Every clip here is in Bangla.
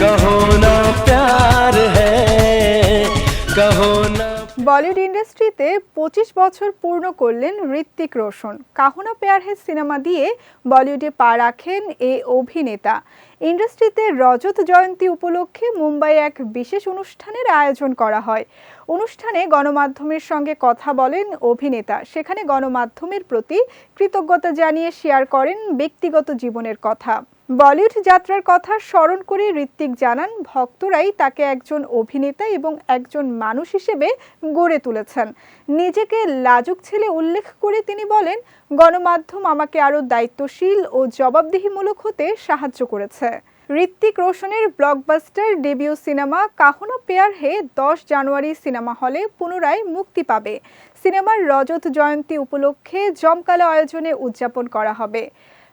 कहो ना प्यार है, कहो ना বলিউড ইন্ডাস্ট্রিতে পঁচিশ বছর পূর্ণ করলেন ঋত্বিক রোশন। কাহনা পেয়ার হে সিনেমা দিয়ে বলিউডে পা রাখেন এ অভিনেতা। ইন্ডাস্ট্রিতে রজত জয়ন্তী উপলক্ষে মুম্বাই এক বিশেষ অনুষ্ঠানের আয়োজন করা হয়। অনুষ্ঠানে গণমাধ্যমের সঙ্গে কথা বলেন অভিনেতা। সেখানে গণমাধ্যমের প্রতি কৃতজ্ঞতা জানিয়ে শেয়ার করেন ব্যক্তিগত জীবনের কথা। বলিউড যাত্রার কথা স্মরণ করে ঋত্বিক জানান, ভক্তরাই তাকে একজন অভিনেতা এবং একজন মানুষ হিসেবে গড়ে তুলেছেন। নিজেকে লাজুক ছেলে উল্লেখ করে তিনি বলেন, গণমাধ্যম আমাকে আরও দায়িত্বশীল ও জবাবদিহিমূলক হতে সাহায্য করেছে। Hrithik রোশনের blockbuster debut cinema Kaho Naa Pyaar Hai দশ জানুয়ারি সিনেমা হলে পুনরায় মুক্তি পাবে। সিনেমার রজত জয়ন্তী উপলক্ষে জমকালো আয়োজনে উদযাপন করা হবে।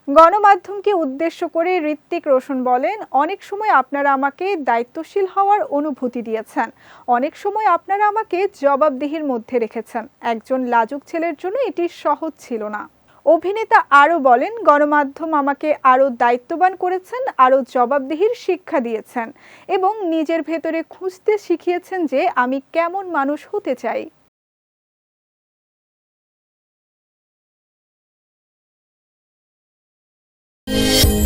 গণমাধ্যমকে উদ্দেশ্য করে ঋত্বিক রোশন বলেন, অনেক সময় আপনারা আমাকে দায়িত্বশীল হওয়ার অনুভূতি দিয়েছেন। অনেক সময় আপনারা আমাকে জবাবদিহির মধ্যে রেখেছেন। একজন লাজুক ছেলের জন্য এটি সহজ ছিল না। অভিনেতা আরও বলেন, গণমাধ্যম আমাকে আরও দায়িত্ববান করেছেন, আরও জবাবদিহির শিক্ষা দিয়েছেন এবং নিজের ভেতরে খুঁজতে শিখিয়েছেন যে আমি কেমন মানুষ হতে চাই। You.